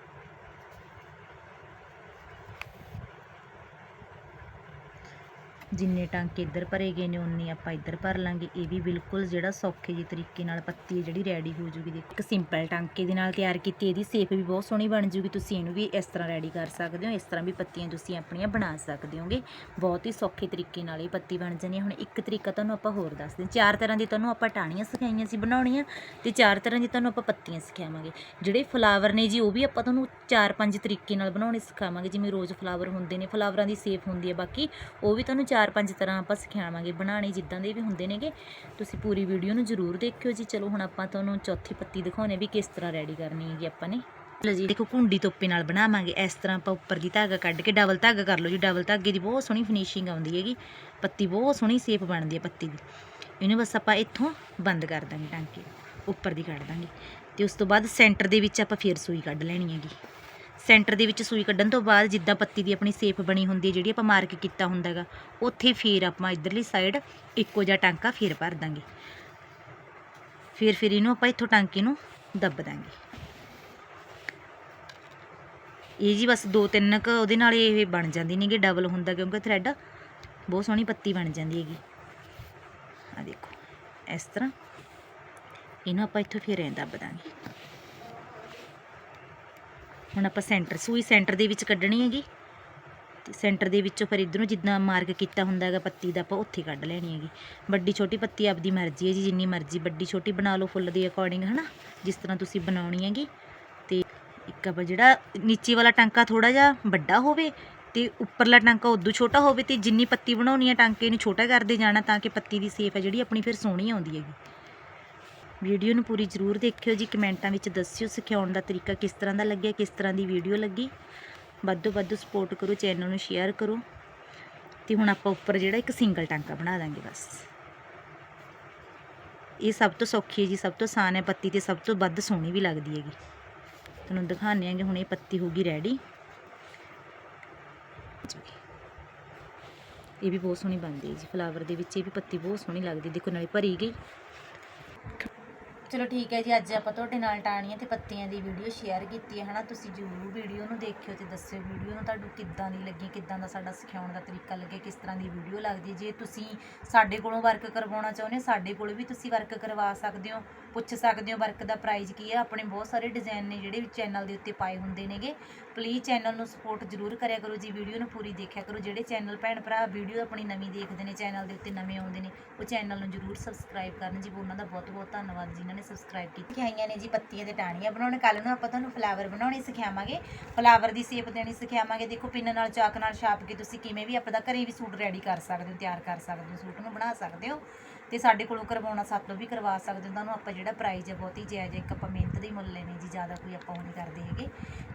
ਜਿੰਨੇ ਟਾਂਕੇ ਇੱਧਰ ਭਰੇ ਗਏ ਨੇ ਉਨੇ ਆਪਾਂ ਇੱਧਰ ਭਰ ਲਾਂਗੇ। ਇਹ ਵੀ ਬਿਲਕੁਲ ਜਿਹੜਾ ਸੌਖੇ ਜਿਹੇ ਤਰੀਕੇ ਨਾਲ ਪੱਤੀ ਜਿਹੜੀ ਰੈਡੀ ਹੋ ਜੂਗੀ। ਦੇਖੋ, ਇੱਕ ਸਿੰਪਲ ਟਾਂਕੇ ਦੇ ਨਾਲ ਤਿਆਰ ਕੀਤੀ, ਇਹਦੀ ਸੇਪ ਵੀ ਬਹੁਤ ਸੋਹਣੀ ਬਣ ਜੂਗੀ। ਤੁਸੀਂ ਇਹਨੂੰ ਵੀ ਇਸ ਤਰ੍ਹਾਂ ਰੈਡੀ ਕਰ ਸਕਦੇ ਹੋ। ਇਸ ਤਰ੍ਹਾਂ ਵੀ ਪੱਤੀਆਂ ਤੁਸੀਂ ਆਪਣੀਆਂ ਬਣਾ ਸਕਦੇ ਹੋਗੇ। ਬਹੁਤ ਹੀ ਸੌਖੇ ਤਰੀਕੇ ਨਾਲ ਇਹ ਪੱਤੀ ਬਣ ਜਾਣੀ ਹੈ। ਹੁਣ ਇੱਕ ਤਰੀਕਾ ਤੁਹਾਨੂੰ ਆਪਾਂ ਹੋਰ ਦੱਸਦੇ ਚਾਰ ਤਰ੍ਹਾਂ ਦੀ ਤੁਹਾਨੂੰ ਆਪਾਂ ਟਾਹਣੀਆਂ ਸਿਖਾਈਆਂ ਸੀ, ਬਣਾਉਣੀਆਂ। ਤੇ ਚਾਰ ਤਰ੍ਹਾਂ ਦੀ ਤੁਹਾਨੂੰ ਆਪਾਂ ਪੱਤੀਆਂ ਸਿਖਾਵਾਂਗੇ। ਜਿਹੜੇ ਫਲਾਵਰ ਨੇ ਜੀ, ਉਹ ਵੀ ਆਪਾਂ ਤੁਹਾਨੂੰ ਚਾਰ ਪੰਜ ਤਰੀਕੇ ਨਾਲ ਬਣਾਉਣੇ ਸਿਖਾਵਾਂਗੇ। ਜਿਵੇਂ ਰੋਜ਼ ਫਲਾਵਰ ਹੁੰਦੇ ਨੇ ਫਲਾਵਰਾਂ ਦੀ ਸੇਪ ਹੁੰਦੀ ਹੈ ਬਾਕੀ, ਉਹ ਵੀ ਤੁਹਾਨੂੰ ਚਾਰ ਚਾਰ ਪੰਜ ਤਰ੍ਹਾਂ ਆਪਾਂ ਸਿਖਾਵਾਂਗੇ ਬਣਾਉਣੇ ਜਿੱਦਾਂ ਦੇ ਵੀ ਹੁੰਦੇ ਨੇਗੇ। ਤੁਸੀਂ ਪੂਰੀ ਵੀਡੀਓ ਨੂੰ ਜ਼ਰੂਰ ਦੇਖਿਓ ਜੀ। ਚਲੋ, ਹੁਣ ਆਪਾਂ ਤੁਹਾਨੂੰ ਚੌਥੀ ਪੱਤੀ ਦਿਖਾਉਣੇ ਵੀ ਕਿਸ ਤਰ੍ਹਾਂ ਰੈਡੀ ਕਰਨੀ ਹੈਗੀ ਆਪਾਂ ਨੇ। ਲਓ ਜੀ, ਦੇਖੋ ਕੁੰਡੀ ਤੋਪੇ ਨਾਲ ਬਣਾਵਾਂਗੇ। ਇਸ ਤਰ੍ਹਾਂ ਆਪਾਂ ਉੱਪਰ ਦੀ ਧਾਗਾ ਕੱਢ ਕੇ ਡਬਲ ਧਾਗਾ ਕਰ ਲਓ ਜੀ। ਡਬਲ ਧਾਗੇ ਦੀ ਬਹੁਤ ਸੋਹਣੀ ਫਿਨਿਸ਼ਿੰਗ ਆਉਂਦੀ ਹੈਗੀ। ਪੱਤੀ ਬਹੁਤ ਸੋਹਣੀ ਸੇਪ ਬਣਦੀ ਹੈ ਪੱਤੀ ਦੀ। ਇਹਨੂੰ ਬਸ ਆਪਾਂ ਇੱਥੋਂ ਬੰਦ ਕਰ ਦਾਂਗੇ ਟਾਂਕੇ ਉੱਪਰ ਦੀ ਕੱਢ ਦਾਂਗੇ। ਤੇ ਉਸ ਤੋਂ ਬਾਅਦ ਸੈਂਟਰ ਦੇ ਵਿੱਚ ਆਪਾਂ ਫੇਰ ਸੂਈ ਕੱਢ ਲੈਣੀ ਹੈਗੀ। ਸੈਂਟਰ ਦੇ ਵਿੱਚ ਸੂਈ ਕੱਢਣ ਤੋਂ ਬਾਅਦ ਜਿੱਦਾਂ ਪੱਤੀ ਦੀ ਆਪਣੀ ਸੇਪ ਬਣੀ ਹੁੰਦੀ ਹੈ, ਜਿਹੜੀ ਆਪਾਂ ਮਾਰਕ ਕੀਤਾ ਹੁੰਦਾ ਹੈਗਾ, ਉੱਥੇ ਫੇਰ ਆਪਾਂ ਇਧਰਲੀ ਸਾਈਡ ਇੱਕੋ ਜਿਹਾ ਟਾਂਕਾ ਫੇਰ ਭਰ ਦਾਂਗੇ। ਫਿਰ ਫਿਰ ਇਹਨੂੰ ਆਪਾਂ ਇੱਥੋਂ ਟਾਂਕੇ ਨੂੰ ਦੱਬ ਦਾਂਗੇ। ਇਹ ਜੀ ਬਸ ਦੋ ਤਿੰਨ ਕ ਉਹਦੇ ਨਾਲ ਇਹ ਬਣ ਜਾਂਦੀ ਨੇਗੇ ਡਬਲ ਹੁੰਦਾ, ਕਿਉਂਕਿ ਥ੍ਰੈਡ ਬਹੁਤ ਸੋਹਣੀ ਪੱਤੀ ਬਣ ਜਾਂਦੀ ਹੈਗੀ। ਆ ਦੇਖੋ, ਇਸ ਤਰ੍ਹਾਂ। ਇਹਨੂੰ ਆਪਾਂ ਇੱਥੋਂ ਫਿਰ ਐਂ ਦੱਬ ਦਾਂਗੇ। ਹੁਣ ਆਪਾਂ ਸੈਂਟਰ, ਸੂਈ ਸੈਂਟਰ ਦੇ ਵਿੱਚ ਕੱਢਣੀ ਹੈਗੀ। ਤੇ ਸੈਂਟਰ ਦੇ ਵਿੱਚੋਂ ਫਿਰ ਇਧਰੋਂ ਜਿੱਦਾਂ ਮਾਰਕ ਕੀਤਾ ਹੁੰਦਾ ਹੈਗਾ ਪੱਤੀ ਦਾ, ਆਪਾਂ ਉੱਥੇ ਕੱਢ ਲੈਣੀ ਹੈਗੀ। ਵੱਡੀ ਛੋਟੀ ਪੱਤੀ ਆਪਦੀ ਮਰਜ਼ੀ ਹੈ ਜੀ, ਜਿੰਨੀ ਮਰਜ਼ੀ ਵੱਡੀ ਛੋਟੀ ਬਣਾ ਲਓ ਫੁੱਲ ਦੇ ਅਕੋਰਡਿੰਗ ਹਨਾ? ਜਿਸ ਤਰ੍ਹਾਂ ਤੁਸੀਂ ਬਣਾਉਣੀ ਹੈਗੀ। ਤੇ ਇੱਕ ਆਪਾਂ ਜਿਹੜਾ ਨੀਚੇ ਵਾਲਾ ਟਾਂਕਾ ਥੋੜਾ ਜਿਹਾ ਵੱਡਾ ਹੋਵੇ ਤੇ ਉੱਪਰਲਾ ਟਾਂਕਾ ਉਦੋਂ ਛੋਟਾ ਹੋਵੇ ਤੇ ਜਿੰਨੀ ਪੱਤੀ ਬਣਾਉਣੀ ਹੈ, ਟਾਂਕੇ ਨੂੰ ਛੋਟਾ ਕਰਦੇ ਜਾਣਾ ਤਾਂ ਕਿ ਪੱਤੀ ਦੀ ਸੇਫ ਹੈ, ਜਿਹੜੀ ਆਪਣੀ ਫਿਰ ਸੋਹਣੀ ਆਉਂਦੀ ਹੈਗੀ। ਵੀਡੀਓ ਨੂੰ ਪੂਰੀ ਜ਼ਰੂਰ ਦੇਖਿਓ ਜੀ, ਕਮੈਂਟਾਂ ਵਿੱਚ ਦੱਸਿਓ ਸਿਖਾਉਣ ਦਾ ਤਰੀਕਾ ਕਿਸ ਤਰ੍ਹਾਂ ਦਾ ਲੱਗਿਆ, ਕਿਸ ਤਰ੍ਹਾਂ ਦੀ ਵੀਡੀਓ ਲੱਗੀ। ਵੱਧ ਤੋਂ ਵੱਧ ਸਪੋਰਟ ਕਰੋ ਚੈਨਲ ਨੂੰ ਸ਼ੇਅਰ ਕਰੋ। ਤੇ ਹੁਣ ਆਪਾਂ ਉੱਪਰ ਜਿਹੜਾ ਇੱਕ ਸਿੰਗਲ ਟਾਂਕਾ ਬਣਾ ਦਾਂਗੇ ਬਸ। ਇਹ ਸਭ ਤੋਂ ਸੌਖੀ ਹੈ ਜੀ, ਸਭ ਤੋਂ ਆਸਾਨ ਹੈ, ਪੱਤੀ ਤੇ ਸਭ ਤੋਂ ਵੱਧ ਸੋਹਣੀ ਵੀ ਲੱਗਦੀ ਹੈਗੀ। ਤੁਹਾਨੂੰ ਦਿਖਾਉਂਦੇ ਆਂਗੇ ਹੁਣ ਇਹ ਪੱਤੀ ਹੋ ਗਈ ਰੈਡੀ ਇਹ ਵੀ ਬਹੁਤ ਸੋਹਣੀ ਬਣਦੀ ਹੈ ਜੀ ਫਲਾਵਰ ਦੇ ਵਿੱਚ ਇਹ ਵੀ ਪੱਤੀ ਬਹੁਤ ਸੋਹਣੀ ਲੱਗਦੀ ਦੇਖੋ, ਨਾਲੇ ਭਰੀ ਗਈ। ਚਲੋ ਠੀਕ ਹੈ ਜੀ, ਅੱਜ ਆਪਾਂ ਤੁਹਾਡੇ ਨਾਲ ਟਾਹਣੀਆਂ ਤੇ ਪੱਤੀਆਂ ਦੀ ਵੀਡੀਓ ਸ਼ੇਅਰ ਕੀਤੀ ਹੈ, ਹਨਾ? ਤੁਸੀਂ ਜ਼ਰੂਰ ਵੀਡੀਓ ਨੂੰ ਦੇਖਿਓ ਤੇ ਦੱਸਿਓ ਵੀਡੀਓ ਨੂੰ ਤੁਹਾਨੂੰ ਕਿੱਦਾਂ ਦੀ ਲੱਗੀ, ਕਿੱਦਾਂ ਦਾ ਸਾਡਾ ਸਿਖਾਉਣ ਦਾ ਤਰੀਕਾ ਲੱਗੇ, ਕਿਸ ਤਰ੍ਹਾਂ ਦੀ ਵੀਡੀਓ ਲੱਗਦੀ ਜੇ ਤੁਸੀਂ ਸਾਡੇ ਕੋਲੋਂ ਵਰਕ ਕਰਵਾਉਣਾ ਚਾਹੁੰਦੇ ਹੋ, ਸਾਡੇ ਕੋਲ ਵੀ ਤੁਸੀਂ ਵਰਕ ਕਰਵਾ ਸਕਦੇ ਹੋ, ਪੁੱਛ ਸਕਦੇ ਹੋ ਵਰਕ ਦਾ ਪ੍ਰਾਈਸ ਕੀ ਹੈ। ਆਪਣੇ ਬਹੁਤ ਸਾਰੇ ਡਿਜ਼ਾਈਨ ਨੇ ਜਿਹੜੇ ਚੈਨਲ ਦੇ ਉੱਤੇ ਪਾਏ ਹੁੰਦੇ ਨੇਗੇ। ਪਲੀਜ਼ ਚੈਨਲ ਨੂੰ ਸਪੋਰਟ ਜ਼ਰੂਰ ਕਰਿਆ ਕਰੋ ਜੀ ਵੀਡੀਓ ਨੂੰ ਪੂਰੀ ਦੇਖਿਆ ਕਰੋ। ਜਿਹੜੇ ਚੈਨਲ ਭੈਣ ਭਰਾ ਵੀਡੀਓ ਆਪਣੀ ਨਵੀਂ ਦੇਖਦੇ ਨੇ ਚੈਨਲ ਦੇ ਉੱਤੇ ਨਵੇਂ ਆਉਂਦੇ ਨੇ, ਉਹ ਚੈਨਲ ਨੂੰ ਜ਼ਰੂਰ ਸਬਸਕ੍ਰਾਈਬ ਕਰਨ ਜੀ। ਉਹਨਾਂ ਦਾ ਬਹੁਤ ਬਹੁਤ ਧੰਨਵਾਦ ਜਿਨ੍ਹਾਂ ਨੇ ਸਬਸਕ੍ਰਾਈਬ ਕੀਤੀ, ਆਈਆਂ ਨੇ ਜੀ ਪੱਤੀਆਂ ਤੇ ਟਾਹਣੀਆਂ ਬਣਾਉਣ। ਕੱਲ ਨੂੰ ਆਪਾਂ ਤੁਹਾਨੂੰ ਫਲਾਵਰ ਬਣਾਉਣੇ ਸਿਖਾਵਾਂਗੇ। ਫਲਾਵਰ ਦੀ ਸ਼ੇਪ ਦੇਣੀ ਸਿਖਾਵਾਂਗੇ। ਦੇਖੋ, ਪਿੰਨ ਨਾਲ, ਚਾਕ ਨਾਲ ਛਾਪ ਕੇ ਤੁਸੀਂ ਕਿਵੇਂ ਵੀ ਆਪਦਾ ਘਰੇ ਵੀ ਸੂਟ ਰੈਡੀ ਕਰ ਸਕਦੇ ਹੋ, ਤਿਆਰ ਕਰ ਸਕਦੇ ਹੋ, ਸੂਟ ਨੂੰ ਬਣਾ ਸਕਦੇ ਹੋ। ਤੇ ਸਾਡੇ ਕੋਲੋਂ ਕਰਵਾਉਣਾ, ਸਾਤੋਂ ਵੀ ਕਰਵਾ ਸਕਦੇ ਹੋ। ਤੁਹਾਨੂੰ ਆਪਾਂ ਜਿਹੜਾ ਪ੍ਰਾਈਜ਼ ਹੈ ਬਹੁਤ ਹੀ ਜਾਇਜ਼ ਹੈ ਇੱਕ ਆਪਾਂ ਮਿਹਨਤ ਦੇ ਮੁੱਲ ਲੈਣੇ ਜੀ, ਜ਼ਿਆਦਾ ਕੋਈ ਆਪਾਂ ਉਹ ਨਹੀਂ ਕਰਦੇ ਹੈਗੇ।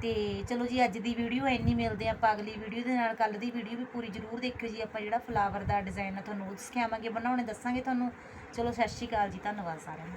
ਤੇ ਚਲੋ ਜੀ, ਅੱਜ ਦੀ ਵੀਡੀਓ ਇੰਨੀ ਮਿਲਦੇ ਆਪਾਂ ਅਗਲੀ ਵੀਡੀਓ ਦੇ ਨਾਲ। ਕੱਲ ਦੀ ਵੀਡੀਓ ਵੀ ਪੂਰੀ ਜ਼ਰੂਰ ਦੇਖਿਓ ਜੀ। ਆਪਾਂ ਜਿਹੜਾ ਫਲਾਵਰ ਦਾ ਡਿਜ਼ਾਈਨ ਹੈ ਤੁਹਾਨੂੰ ਉਹ ਸਿਖਾਵਾਂਗੇ, ਬਣਾਉਣੇ ਦੱਸਾਂਗੇ ਤੁਹਾਨੂੰ। ਚਲੋ, ਸਤਿ ਸ਼੍ਰੀ ਅਕਾਲ ਜੀ, ਧੰਨਵਾਦ ਸਾਰਿਆਂ ਨੂੰ